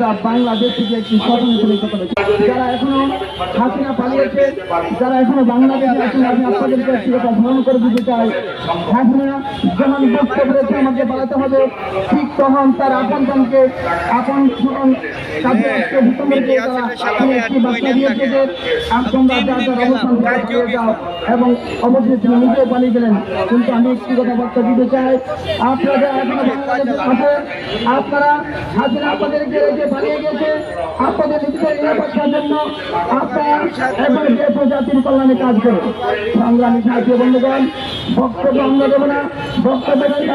গোটা বাংলাদেশ থেকে একটি স্বতন্ত্র করতে হবে যারা এখনও হাসিনা পালিয়েছে যারা এখনও বাংলাদেশে আছেন আমি আপনাদেরকে একটি কথা স্মরণ করে দিতে চাই। হাসিনা যেমন বুঝতে পেরেছে আমাকে পালাতে হবে ঠিক তখন তার আপনজনকে আপন স্মরণ কাজে আসতে ভূতমকে তারা তিনি একটি বার্তা দিয়েছে যে তোমরা যা যার অবস্থান থেকে যাও এবং অবশ্যই তিনি নিজেও পালিয়ে গেলেন। কিন্তু আমি একটি কথা বার্তা দিতে চাই। আপনারা এখনও বাংলাদেশে আছেন আপনারা হাজিরা আপনাদেরকে পালিয়ে গেছে। আপনাদের নিজেদের নিরাপত্তার জন্য আপনারা যে প্রজাতির কল্যাণে কাজ করুন সংগ্রামী সাহায্য বন্ধুগণ, বক্তব্য আমরা দেবো না। বক্তব্য একটি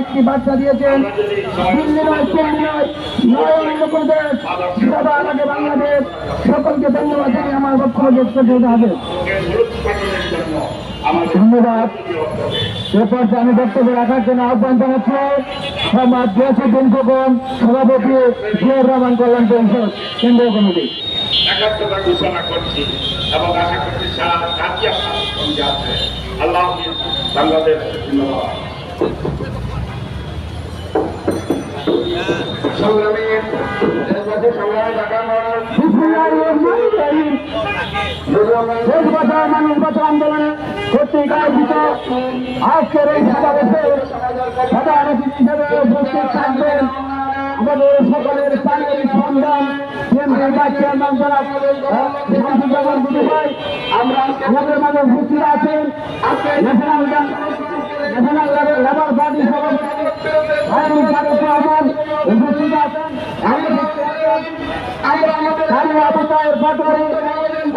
একটি বার্তা দিয়েছেন। বাংলাদেশ। সকলকে ধন্যবাদ আমার বক্তব্য করতে হবে। ধন্যবাদ। এরপর আমি বক্তব্য রাখার জন্য আহ্বান জানাচ্ছি সমাজ দিন খোকন সভাপতি জিয়াউর রহমান কল্যাণ পরিষদ কেন্দ্রীয় কমিটি। সংগ্রামী সংগ্রামী, ঢাকা দেশ বাঁচাও মানুষ বাঁচাও আন্দোলনে কর্তৃক আয়োজিত আজকের এই সমাবেশে প্রধান অতিথি হিসেবে উপস্থিত থাকবেন আমাদের সকলের প্রাণের সন্ধান কেন্দ্রের বা চেয়ারম্যান জনাব শামসুজ্জামান দুদু ভাই আমরা আমাদের মাঝে উপস্থিত আছেন আমাদের স্থানীয় আবতায়ের পাটোয়ারি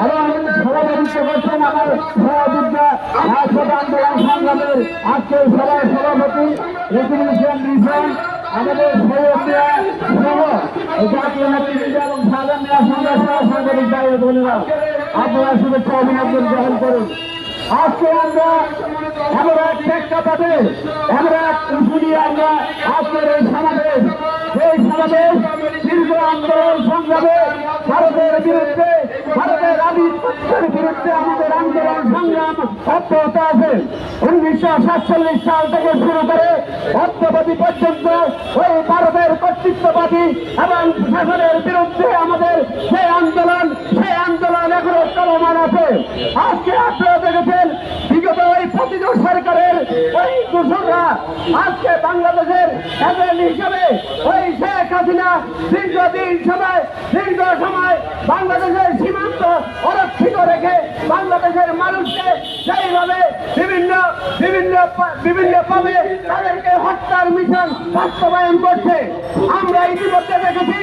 এবং সভাপতিত্ব করছেন আমার সহযোদ্ধা রাজপথ আন্দোলন সংগ্রামের সহযোগিতা সাধারণ সহ সাংবাদিক দায়িত্ব বোনেরা, আপনারা শুভেচ্ছা অভিনন্দন গ্রহণ করুন। আজকে আমরা এমন এক প্রেক্ষাপটে এমন এক উঁচু আমরা আজকের এই সমাবেশ এই সমাবেশ দীর্ঘ আন্দোলন সংগ্রামে ভারতের বিরুদ্ধে ভারতের আধিপত্যের বিরুদ্ধে আমাদের আন্দোলন সংগ্রাম অব্যাহত আছে। উনিশশো সাতচল্লিশ সাল থেকে শুরু করে অদ্যবধি পর্যন্ত ওই ভারতের কর্তৃত্ববাদী এবং শাসনের বিরুদ্ধে আমাদের সেই আন্দোলন সেই আন্দোলন এখনও চলমান আছে। আজকে আপনারা দেখেছেন, বিগত ওই প্রতিযোগ সরকারের ওই দূষণরা আজকে বাংলাদেশের এজেন্ট হিসেবে ওই শেখ হাসিনা দীর্ঘদিন সময়, দীর্ঘ সময় বাংলাদেশের রেখে বাংলাদেশের মানুষকে সেইভাবে বিভিন্ন বিভিন্ন বিভিন্ন ভাবে তাদেরকে হত্যার মিশন বাস্তবায়ন করছে, আমরা ইতিমধ্যে দেখেছি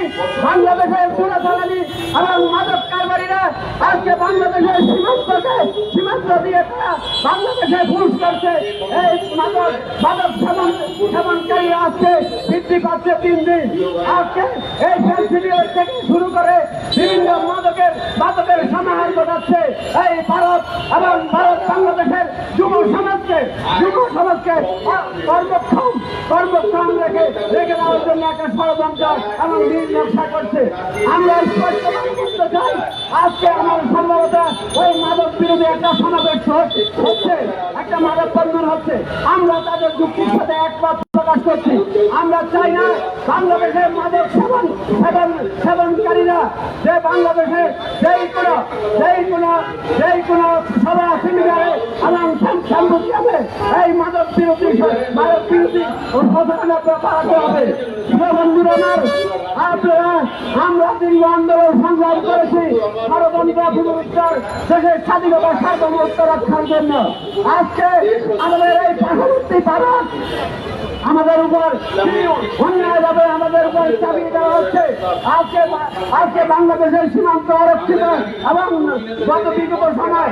বাংলাদেশের চোরাচালানি এবং মাদক কারবারীরা আজকে বাংলাদেশের সীমান্তকে সীমান্ত দিয়ে তারা বাংলাদেশে পুরুষ করছে। এই মাদক মাদক সেবন সেবনকারী আজকে বৃদ্ধি পাচ্ছে তিন দিন। আজকে এই ফ্যান্সিডিওর থেকে শুরু করে বিভিন্ন মাদকের মাদকের সমাহার ঘটাচ্ছে এই ভারত এবং ভারত বাংলাদেশের যুব সমাজকে যুব সমাজকে কর্মক্ষম কর্মক্ষম রেখে রেখে দেওয়ার জন্য একটা ষড়যন্ত্র এবং নীল নকশা করছে। আমরা স্পষ্ট করতে চাই, আজকে আমার সম্ভবত ওই মাদক বিরোধী একটা সমাবেশ হচ্ছে, একটা মাদক বন্ধন হচ্ছে। আমরা তাদের যুক্তির সাথে একমত। প্রকাশ করছি। আমরা চাই না বাংলাদেশের মাদক সেবন সেবন সেবনকারীরা যে বাংলাদেশের যেই কোনো যেই কোনো যেই কোনো সভা সেমিনারে এবং সাম্প্রতিকামে এই মাদক বিরোধী মাদক বিরোধী সচেতনতা বাড়াতে হবে। প্রিয় বন্ধুরা আমার, আপনারা, আমরা দীর্ঘ আন্দোলন সংগ্রাম করেছি গণতন্ত্র দেশের স্বাধীনতা সার্বভৌমত্ব রক্ষার জন্য। আজকে আমাদের এই পার্শ্ববর্তী ভারত আমাদের উপর আমাদের উপর চাপিয়ে দেওয়া হচ্ছে। আজকে আজকে বাংলাদেশের সীমান্ত আরক্ষিত এবং গত বিগত সময়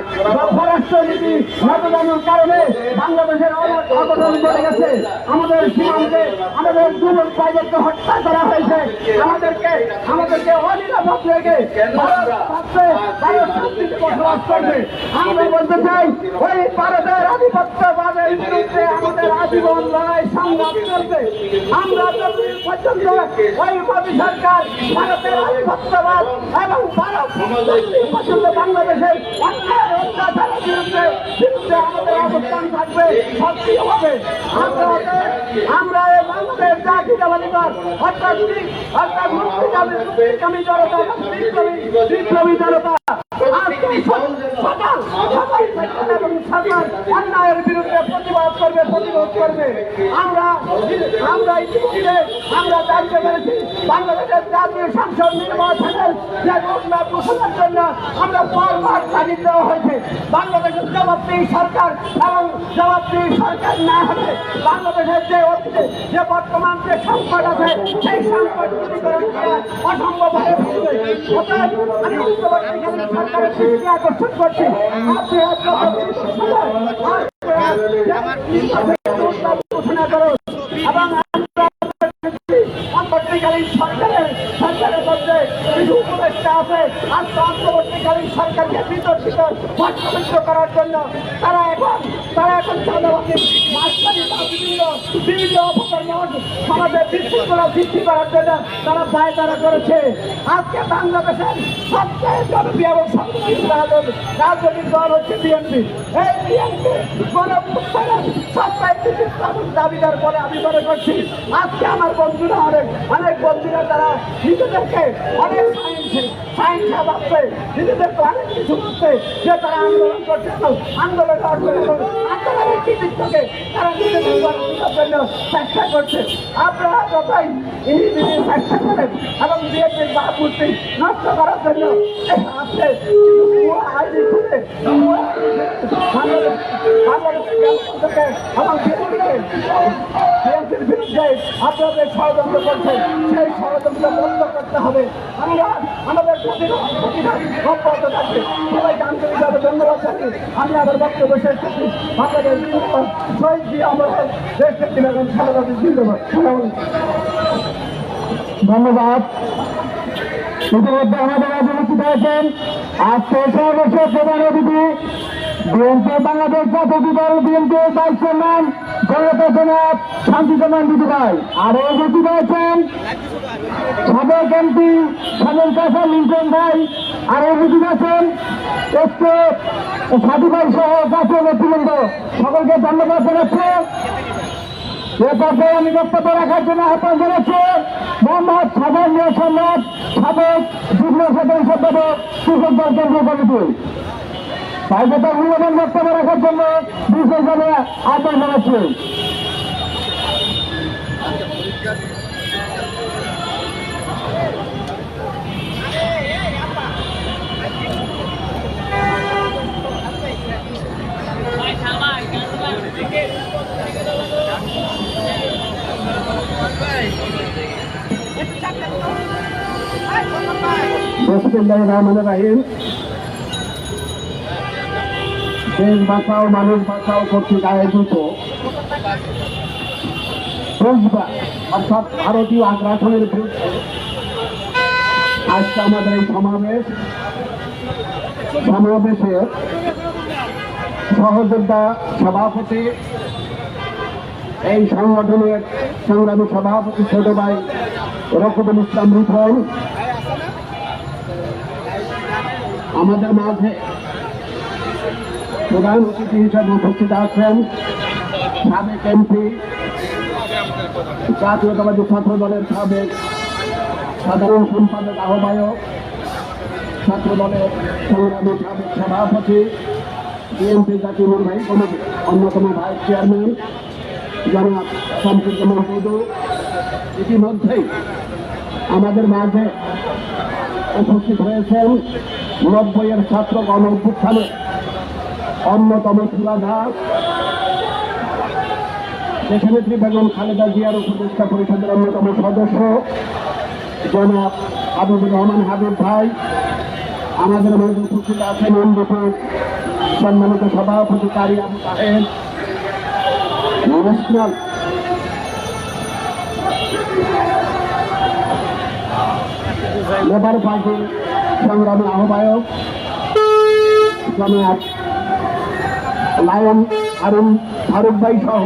পররাষ্ট্র নীতি মতদানের কারণে বাংলাদেশের অঘটন ঘটে গেছে। আমাদের সীমান্তে আমাদের যুবক ভাইদেরকে হত্যা করা হয়েছে। আমাদেরকে আমাদেরকে অনিরাপদ রেখে বলতে চাই, ওই ভারতের আধিপত্যবাদের বিরুদ্ধে আমাদের আজীবন লড়াই সংগ্রাম আমরা যতদিন পর্যন্ত সরকার ভারতের আধিপত্যবাদ এবং ভারত পর্যন্ত বাংলাদেশের অন্যায় বিরুদ্ধে থাকবে, সক্রিয় আমরা বাংলাদেশ জাতীয়তাবাদী দল অর্থাৎ অর্থাৎ মুক্তিকামী জনতা, বিপ্লবী জনতা, আজকে সকাল সকাল এবং সরকার অন্যায়ের বিরুদ্ধে প্রতিরোধ করবে। আমরা আমরা ইতিমধ্যে আমরা জানতে পেরেছি, বাংলাদেশের জাতীয় সংসদ নির্বাচনের যে রোডম্যাপ ঘোষণার জন্য আমরা বারবার তাগিদ দেওয়া হয়েছে। বাংলাদেশের জবাবদিহি সরকার এবং জবাবদিহি সরকার না হলে বাংলাদেশের যে অতীতে যে বর্তমান যে সংকট আছে, সেই সংকট অসম্ভব হয়ে আমি আকর্ষণ করছি। ঘোষণা করুন এবং অন্তর্বর্তীকালীন সরকারের সরকারের মধ্যে কিছু উপদেষ্টা আছে আর অন্তর্বর্তীকালীন সরকারকে বিতর্কিত পর্যবেক্ষণ করার জন্য তারা এখন তারা এখন চাঁদাবাদী মাঝখানে বিভিন্ন বিভিন্ন অপকর্ম সমাজে বিশৃঙ্খলা সৃষ্টি করার জন্য তারা দায় তারা করেছে আজকে বাংলাদেশের সবচেয়ে জনপ্রিয় এবং সবচেয়ে রাজনৈতিক দল হচ্ছে বিএনপি। এই বিএনপি গণপুত্রের সবচেয়ে দাবিদার বলে আমি মনে করছি, আজকে আমার বন্ধুরা অনেক অনেক বন্ধুরা তারা নিজেদেরকে অনেক সায়েন্স সায়েন্স ভাবছে, নিজেদেরকে অনেক কিছু ভাবছে যে তারা আন্দোলন করছে আন্দোলন আন্দোলনের কৃতিত্বকে তারা নিজেদের জন্য চেষ্টা করছে। আপনারা যতই ইংরেজি চেষ্টা করেন এবং বিএনপির ভাবমূর্তি নষ্ট করার জন্য আজকে আইডি খুলে এবং বিএনপির বিরুদ্ধে আপনাদের ষড়যন্ত্র করছেন সেই ষড়যন্ত্র বন্ধ করতে হবে আমরা আমাদের অব্যাহত থাকবে সবাইকে আন্তরিকভাবে ধন্যবাদ জানাই আমি আমার বক্তব্য শেষ করছি। জিন্দাবাদ শহীদ জিয়া আমার দেশ খালেদা জিয়া জিন্দাবাদ। ধন্যবাদ। ইতিমধ্যে আমাদের উপস্থিত হয়েছেন আজকে সর্বশেষ প্রধান অতিথি বিএনপি বাংলাদেশ জাতীয় দল বিএনপি ভাইস চেয়ারম্যান, জনতা জনাব শান্তিচরণ দিদি ভাই। আর উপস্থিত হয়েছেন সাবেক এমপি সাবেক কাসা লিঙ্কন ভাই, আর উপস্থিত আছেন সাধু ভাই সহ জাতীয় নেতৃবৃন্দ, সকলকে ধন্যবাদ জানাচ্ছি। এ পর্যায়ে আমি বক্তব্য রাখার জন্য আহ্বান জানাচ্ছি। মোহাম্মদ সাধারণ নিয়োগ সম্রাট, সাবেক যুগ্ম সাধারণ সম্পাদক, কৃষক দল কেন্দ্রীয় কমিটি। তাইকে উন্নয়ন বক্তব্য রাখার জন্য বিশেষভাবে আহ্বান জানাচ্ছি। বিসমুল্লাহ রহমান রাহিম দেশ বাঁচাও, মানুষ বাঁচাও কর্তৃক আয়োজিত। অর্থাৎ ভারতীয় আগ্রাসনের বিরুদ্ধে আজকে আমাদের এই সমাবেশ। সমাবেশের সহযোদ্ধা সভাপতি, এই সংগঠনের সংগ্রামী সভাপতি ছোট ভাই রকবুল ইসলাম রিফন আমাদের মাঝে প্রধান অতিথি হিসাবে উপস্থিত আছেন সাবেক এমপি, জাতীয়তাবাদী ছাত্র দলের সাবেক সাধারণ সম্পাদক, আহ্বায়ক ছাত্র দলের সংগ্রামী সাবেক সভাপতি, বিএনপি জাতীয় নির্বাহী কমিটি অন্যতম ভাইস চেয়ারম্যান, জনাব শামসুজ্জামান টুডু ইতিমধ্যেই আমাদের মাঝে উপস্থিত হয়েছেন নব্বইয়ের ছাত্র গণ অভ্যুত্থানে অন্যতম চূড়াধার দেশনেত্রী বেগম খালেদা জিয়ার উপদেষ্টা পরিষদের অন্যতম সদস্য। জনাব হাবিবুর রহমান হাবিব ভাই। আমাদের মাঝে উপস্থিত আছেন এমডিপির সম্মানিত সভাপতি কারি আবু তাহের। ন্যাশনাল লেবার পার্টির সংগ্রামী আহ্বায়ক লায়ন আরুন ফারুক ভাই সহ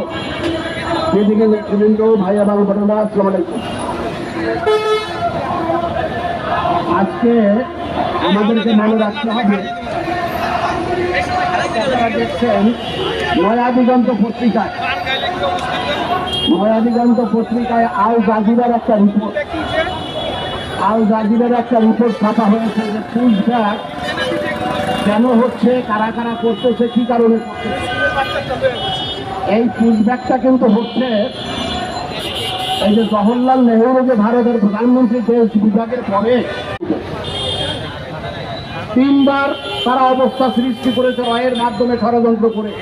যেদিকে নেতৃবৃন্দ, ভাই এবং বোনেরা, আসসালাম আলাইকুম। আজকে আমাদেরকে মনে রাখতে হবে দেখছেন নয়া দিগন্ত পত্রিকায় নয়া দিগন্ত পত্রিকায় আল জাজিরার একটা রিপোর্ট আল জাজিরার একটা রিপোর্ট ছাপা হয়েছে যে পুষব্যাক কেন হচ্ছে, কারা কারা করতেছে, কি কারণে এই পুষব্যাকটা কিন্তু হচ্ছে এই যে জওহরলাল নেহরু যে ভারতের প্রধানমন্ত্রী দেশ বিভাগের পরে তিনবার তারা অবস্থা সৃষ্টি করেছে রয়ের মাধ্যমে ষড়যন্ত্র করে।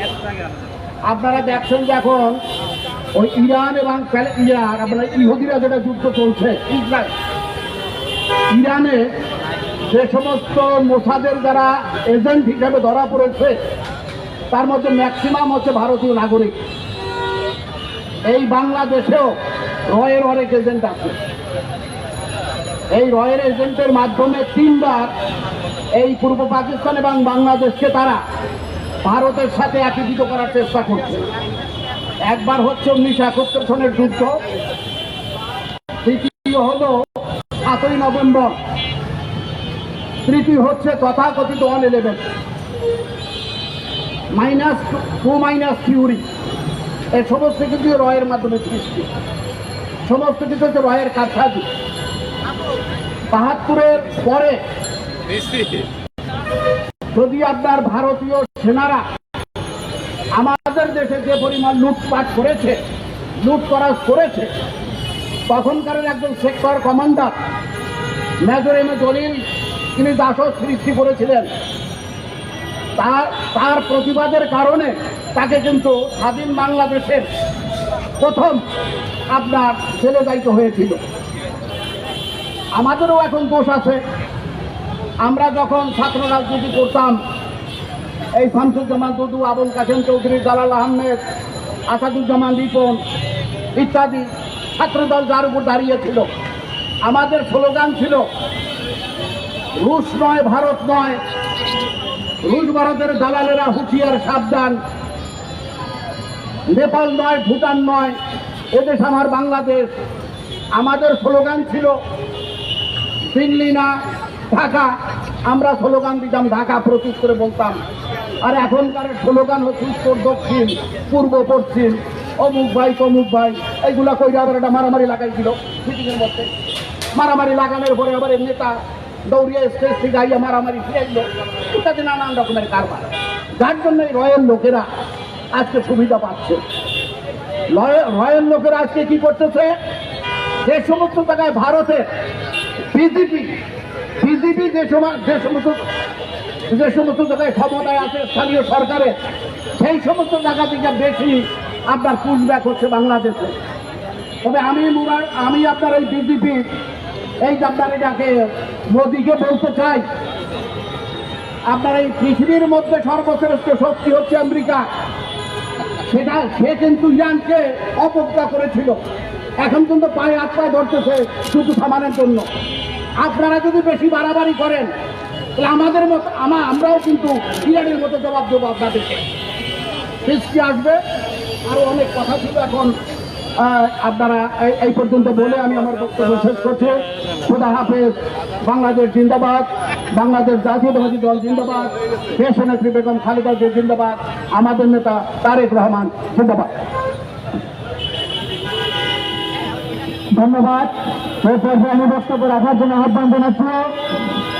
আপনারা দেখছেন যে এখন ওই ইরান এবং ইরান, আপনার ইহুদিরা যেটা যুদ্ধ চলছে ইসরায়েল ইরানে যে সমস্ত মোসাদের যারা এজেন্ট হিসাবে ধরা পড়েছে, তার মধ্যে ম্যাক্সিমাম হচ্ছে ভারতীয় নাগরিক। এই বাংলাদেশেও রয়ের অনেক এজেন্ট আছে। এই রয়ের এজেন্টের মাধ্যমে তিনবার এই পূর্ব পাকিস্তান এবং বাংলাদেশকে তারা ভারতের সাথে একীভূত করার চেষ্টা করছে। একবার হচ্ছে উনিশশো একাত্তর সনের যুদ্ধ, দ্বিতীয় হলো সাতই নভেম্বর। তৃতীয় হচ্ছে তথাকথিত one eleven. Minus two minus theory. এই সমস্ত কিছু রয়ের মাধ্যমে সৃষ্টি। সমস্ত কিছু হচ্ছে রয়ের কাছাকাছি বাহাত্তরের পরে যদি আপনার ভারতীয় সেনারা আমাদের দেশে যে পরিমাণ লুটপাট করেছে লুট করা করেছে তখনকার একজন sector commander, major M A Dalil, তিনি দাসও সৃষ্টি করেছিলেন। তার তার প্রতিবাদের কারণে তাকে কিন্তু স্বাধীন বাংলাদেশের প্রথম আপনার ছেলে দায়িত্ব হয়েছিল। আমাদেরও এখন দোষ আছে। আমরা যখন ছাত্র রাজনীতি করতাম, এই শামসুজ্জামান দুদু, আবুল কাসেম চৌধুরী, জালাল আহমেদ, আসাদুজ্জামান রিপন ইত্যাদি ছাত্রদল যার উপর দাঁড়িয়েছিল আমাদের স্লোগান ছিল, রুশ নয়, ভারত নয়। রুশ ভারতের দালালেরা হুঁশিয়ার, সাবধান। নেপাল নয়, ভুটান নয়। এদেশ আমার বাংলাদেশ। আমাদের স্লোগান ছিল, দিল্লি না, ঢাকা। আমরা স্লোগান দিতাম, ঢাকা প্রতীক করে বলতাম। আর এখনকার স্লোগান হচ্ছে উত্তর, দক্ষিণ, পূর্ব, পশ্চিম। অমুক ভাই, তমুক ভাই, এইগুলা কইরা আবার একটা মারামারি লাগাইছিল মিটিংয়ের মধ্যে। মারামারি লাগানোর পরে আবার নেতা দৌড়িয়ে স্টেজ থেকে আইয়া মারামারি ফিরাইল ইত্যাদি নানান রকমের কারবার। যার জন্য এই রয়ের লোকেরা আজকে সুবিধা পাচ্ছে। রয়ের লোকেরা আজকে কি করতেছে? যে সমস্ত জায়গায় ভারতের বিজেপি বিজেপি যে সময় যে সমস্ত যে সমস্ত জায়গায় ক্ষমতায় আছে স্থানীয় সরকারে সেই সমস্ত জায়গা থেকে বেশি আপনার পুষব্যাক হচ্ছে বাংলাদেশে। তবে আমি আমি আপনার এই বিজেপি এই এটাকে মোদীকে বলতে চাই। আপনার এই পৃথিবীর মধ্যে সর্বশ্রেষ্ঠ শক্তি হচ্ছে আমেরিকা। সেটা সে কিন্তু ইরানকে অপজ্ঞা করেছিল। এখন কিন্তু পায়ে হাত পায়ে ধরতেছে শুধু সামানের জন্য। আপনারা যদি বেশি বাড়াবাড়ি করেন, তাহলে আমাদের মতো আমা আমরাও কিন্তু ইরানের মতো জবাব দেবো আপনাদেরকে। বৃষ্টি আসবে। আরও অনেক কথা ছিল এখন আপনারা এই- পর্যন্ত বলে আমি আমার বক্তব্য শেষ করছি। খুদা হাফেজ, বাংলাদেশ জিন্দাবাদ, বাংলাদেশ জাতীয়তাবাদী দল জিন্দাবাদ, দেশ নেত্রী বেগম খালেদা জিয়া জিন্দাবাদ, আমাদের নেতা তারেক রহমান জিন্দাবাদ। ধন্যবাদ। আমি বক্তব্য রাখার জন্য আহ্বান জানাচ্ছি।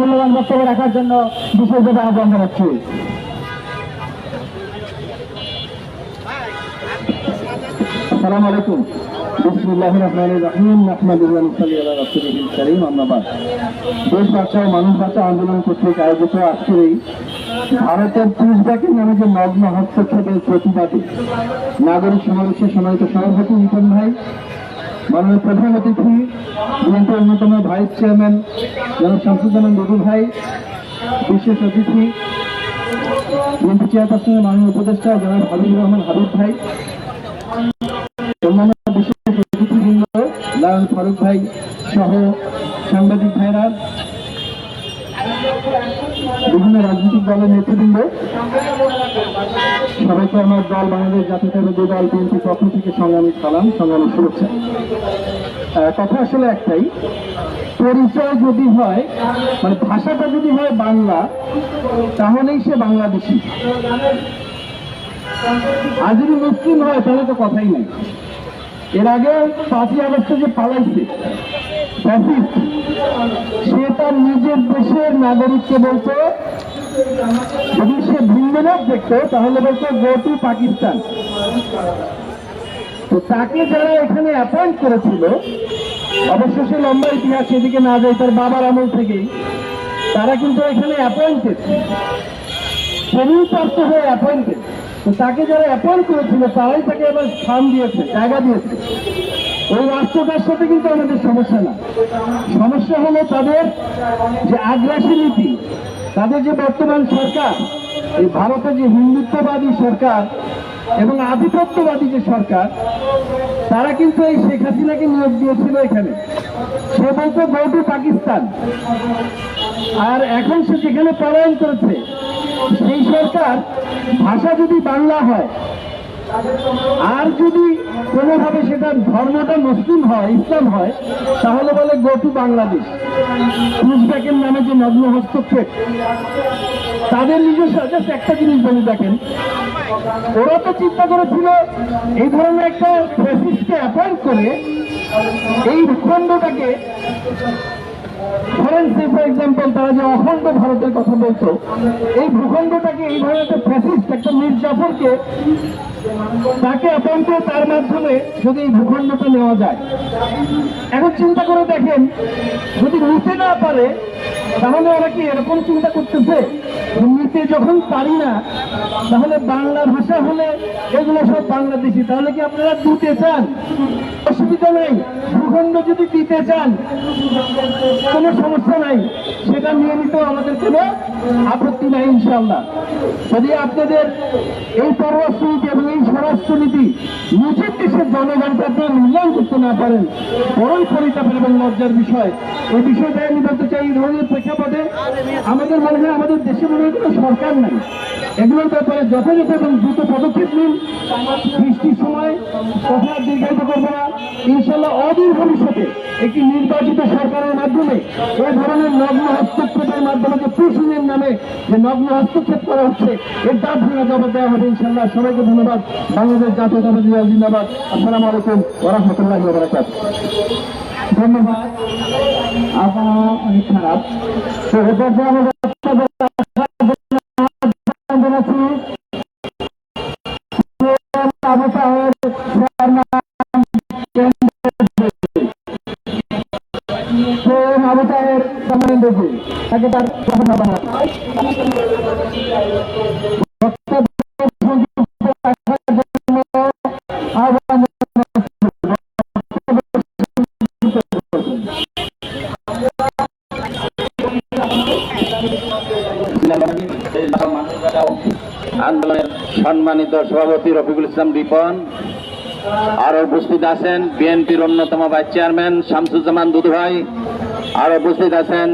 মূল্যবান বক্তব্য রাখার জন্য বিশেষভাবে আহ্বান জানাচ্ছি। আসসালামু আলাইকুম। দেশ মানুষ বাঁচাও আন্দোলন কর্তৃক আয়োজিত আজকের এই ভারতের পুষব্যাকের নামে যে নগ্ন হস্তক্ষেপের প্রতিবাদে নাগরিক সমাবেশের সম্মানিত সভাপতি নিতন ভাই মাননীয় প্রধান অতিথি বিএনপির অন্যতম ভাইস চেয়ারম্যান, জনাব শামসুজ্জামান বাবু ভাই, বিশেষ অতিথি, বিএনপি চেয়ারপারসনের মাননীয় উপদেষ্টা জনাব হাবিব রহমান হাবিব ভাই অন্যান্য বিশেষ অতিথিবৃন্দ, লায়ন ফারুক ভাই সহ সাংবাদিক ভাইরা বিভিন্ন রাজনৈতিক দলের নেতৃবৃন্দ। সবাইকে আমার দল বাংলাদেশ জাতীয়তাবাদী দল বিএনপি পক্ষ থেকে সংগ্রামী সালাম, সংগ্রামী শুভেচ্ছা। কথা আসলে একটাই, পরিচয় যদি হয় মানে ভাষাটা যদি হয় বাংলা, তাহলেই সে বাংলাদেশি। আর যদি মুসলিম হয়, তাহলে তো কথাই নেই। এর আগে পাঁচই আগস্টে যে পালাইছে সে তার নিজের দেশের নাগরিককে বলতো যদি সে ভিন্ন লোক দেখতো, তাহলে বলতো গো টু পাকিস্তান। তো তাকে যারা এখানে অ্যাপয়েন্ট করেছিল, অবশ্য সে লম্বা ইতিহাস, সেদিকে না যায় তার বাবার আমল থেকেই, তারা কিন্তু এখানে অ্যাপয়েন্টেড শ্রেণীপ্রাপ্ত হয়ে অ্যাপয়েন্টেড তো তাকে যারা অ্যাপয়েন্ট করেছিল, তারাই তাকে এবার স্থান দিয়েছে, জায়গা দিয়েছে। ওই রাষ্ট্রটার সাথে কিন্তু আমাদের সমস্যা না। সমস্যা হলো তাদের যে আগ্রাসী নীতি, তাদের যে বর্তমান সরকার, এই ভারতের যে হিন্দুত্ববাদী সরকার এবং আধিপত্যবাদী যে সরকার, তারা কিন্তু এই শেখ হাসিনাকে নিয়োগ দিয়েছিল এখানে। সে বলতো গো টু পাকিস্তান আর এখন সে যেখানে পলায়ন করেছে, সেই সরকার ভাষা যদি বাংলা হয় আর যদি কোনোভাবে সেটা ধর্মটা মুসলিম হয়, ইসলাম হয়, তাহলে বলে গো টু বাংলাদেশ উজবেকের নামে যে নগ্ন হস্তক্ষেপ, তাদের নিজস্ব জাস্ট একটা জিনিস বলে দেখেন, ওরা তো চিন্তা করেছিল এই ধরনের একটা ফ্যাসিস্টকে অ্যাপয়েন্ট করে এই ভূখণ্ডটাকে। ধরেন সে ফর এক্সাম্পল তারা যে অখণ্ড ভারতের কথা বলতো, এই ভূখণ্ডটাকে এই ধরনের একটা ফ্যাসিস্ট একটা মীর জাফরকে তাকে করে তার মাধ্যমে যদি ভূখণ্ডটা নেওয়া যায়। এখন চিন্তা করে দেখেন, যদি নিতে না পারে, তাহলে ওরা কি এরকম চিন্তা করতেছে? নিতে যখন পারি না, তাহলে বাংলা ভাষা হলে এগুলো সব বাংলাদেশি। তাহলে কি আপনারা দিতে চান? অসুবিধা নেই। ভূখণ্ড যদি দিতে চান, কোনো সমস্যা নাই। সেটা নিয়ে নিতেও আমাদের কোনো আপত্তি নাই ইনশাল্লাহ যদি আপনাদের এই পররাষ্ট্রনীতি এই নিজের দেশের জনগণকে আপনারা মূল্যায়ন করতে না পারেন। বড়ই পরিতাপের এবং লজ্জার বিষয়। এই বিষয়টাই আমি বলতে চাই, এই ধরনের প্রেক্ষাপটে আমাদের মনে হয় আমাদের দেশে মনে হয় কোনো সরকার নাই। এগুলোর ব্যাপারে যথাযথ এবং দ্রুত পদক্ষেপ নিন। বৃষ্টির সময় কথা দীর্ঘায়িত করব না। ইনশাল্লাহ অদূর ভবিষ্যতে একটি নির্বাচিত সরকারের মাধ্যমে এই ধরনের নগ্ন হস্তক্ষেপের মাধ্যমে যে পুষিনের নামে যে নগ্ন হস্তক্ষেপ করা হচ্ছে, এর দাঁত ভেঙে জবাব দেওয়া হবে ইনশাল্লাহ সবাইকে ধন্যবাদ। বাংলাদেশ জাতীয়তাবাদী দল জিন্দাবাদ। আসসালামু আলাইকুম ওরহমতুল্লাহ বারাকাত ধন্যবাদ। আপনারা অনেক খারাপ। জানাচ্ছি আবু সাহেব আবু সাহেব সম্মানিত তাকে তার কথা সম্মানিত সভাপতি রফিকুল ইসলাম রিপন। আর উপস্থিত আছেন বিএনপির অন্যতম ভাইস চেয়ারম্যান শামসুজ্জামান দুদু ভাই আর উপস্থিত আছেন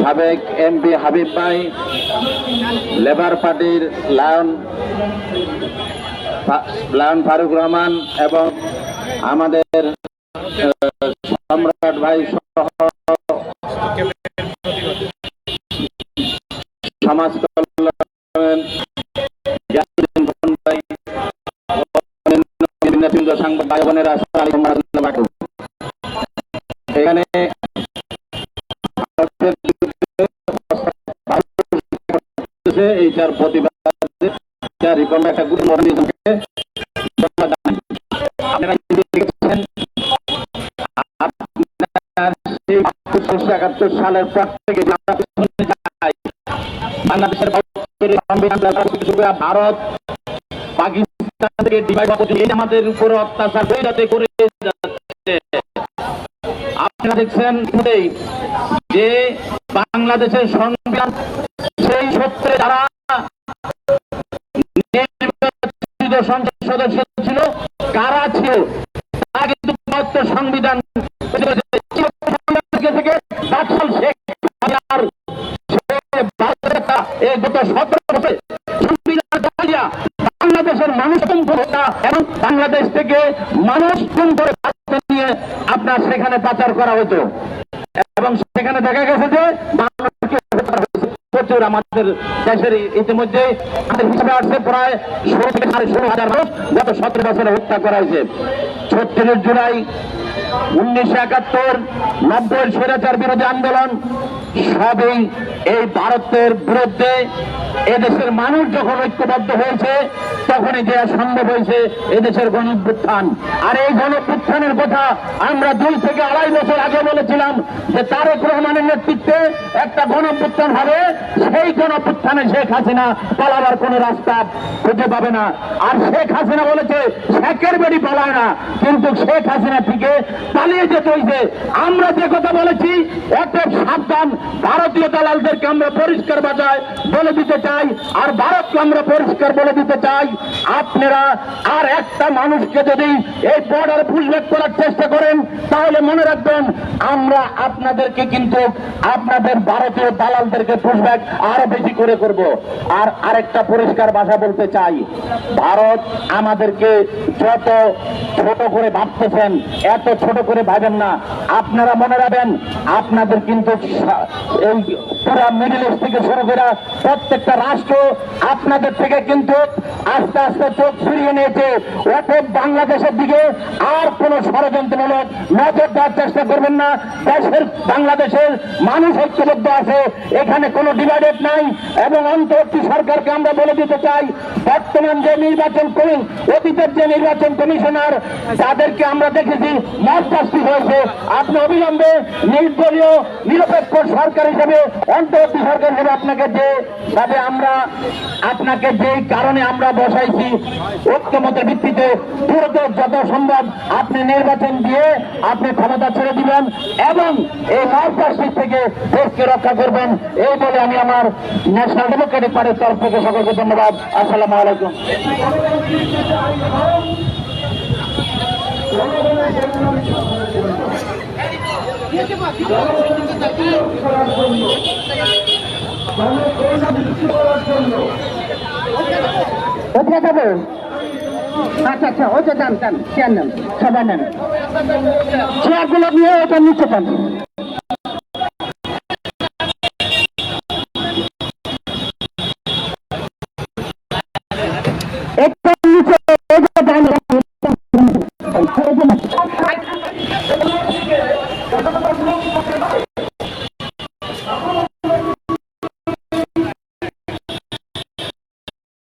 সাবেক এমপি হাবিব ভাই, লেবার পার্টির লায়ন লায়ন ফারুক রহমান এবং আমাদের সম্রাট ভাই সহ সমাজ করতেছে, এইটার প্রতিবাদে রিপোর্ট একটা করে ভারত পাকিস্তান থেকে আমাদের উপরে অত্যাচার হয়ে যাতে করে আপনারা দেখছেন যে বাংলাদেশের সংবিধান, সেই সূত্রে যারা নির্বাচিত সংসদ সদস্য ছিল, কারা ছিল? তারা কিন্তু সংবিধান বাংলাদেশের মানুষ খুন করে এবং বাংলাদেশ থেকে মানুষ খুন করে আপনার সেখানে পাচার করা হতো এবং সেখানে দেখা গেছে যে। প্রচুর আমাদের দেশের ইতিমধ্যে হিসাবে আসছে প্রায় ষোলো থেকে সাড়ে ষোলো হাজার মানুষ গত সতেরো বছরে হত্যা করা হয়েছে ছত্রিশ জুলাই উনিশশো একাত্তর নব্বই স্বৈরাচার বিরোধী আন্দোলন, সবই এই ভারতের বিরুদ্ধে এদেশের মানুষ যখন ঐক্যবদ্ধ হয়েছে, তখনই যে সম্ভব হয়েছে এদেশের গণপুত্থান আর এই গণপুত্থানের কথা আমরা দুই থেকে আড়াই বছর আগে বলেছিলাম যে তারেক রহমানের নেতৃত্বে একটা গণপুত্থান হবে। সেই গণপুত্থানে শেখ হাসিনা পালাবার কোনো রাস্তা খুঁজে পাবে না। আর শেখ হাসিনা বলেছে, শেখের বেড়ি পালায় না। কিন্তু শেখ হাসিনা থেকে পালিয়ে যেতে হয়েছে। আমরা যে কথা বলেছি, অতএব সাবধান। ভারতীয় দালালদেরকে আমরা পরিষ্কার বাজায় বলে দিতে চাই। আর ভারতকে আমরা পরিষ্কার বলে দিতে চাই, আপনারা আর একটা মানুষকে যদি এই বর্ডার পুষব্যাক করার চেষ্টা করেন, তাহলে মনে রাখবেন, আমরা আপনাদেরকে কিন্তু আপনাদের ভারতীয় দালালদেরকে পুষব্যাক আরও বেশি করে করব। আর আরেকটা পরিষ্কার ভাষা বলতে চাই, ভারত আমাদেরকে যত ছোট করে ভাবতেছেন, এত ছোট করে ভাবেন না। আপনারা মনে রাখবেন, আপনাদের কিন্তু এই পুরা মিডিল ইস্ট থেকে শুরু করে প্রত্যেকটা রাষ্ট্র আপনাদের থেকে কিন্তু আস্তে আস্তে চোখ ফিরিয়ে নিয়েছে। অতএব বাংলাদেশের দিকে আর কোন ষড়যন্ত্রমূলক নজর দেওয়ার চেষ্টা করবেন না। দেশের, বাংলাদেশের মানুষ ঐক্যবদ্ধ আছে। এখানে কোনো ডিভাইডেড নাই এবং অন্তর্বর্তী সরকারকে আমরা বলে দিতে চাই, বর্তমান যে নির্বাচন করুন অতীতের যে নির্বাচন কমিশনার, তাদেরকে আমরা দেখেছি মত হয়েছে। আপনি অবিলম্বে নির্দলীয়, নিরপেক্ষ সরকার হিসেবে, অন্তর্বর্তী সরকার হিসেবে আপনাকে যে ভাবে আমরা আপনাকে যে কারণে আমরা বসাইছি ঐক্যমতের ভিত্তিতে দ্রুত যত সম্ভব আপনি নির্বাচন দিয়ে আপনি ক্ষমতা ছেড়ে দিবেন এবং এই নরপাশি থেকে দেশকে রক্ষা করবেন। এই বলে আমি আমার ন্যাশনাল ডেমোক্রেটিক পার্টির তরফ থেকে সকলকে ধন্যবাদ। আসসালামু আলাইকুম। কোথায় যাব আচ্ছা আচ্ছা ওটা যান যান চেয়ার নেন, সবাই নেন। চেয়ারগুলো নিয়ে ওটা নিচে যান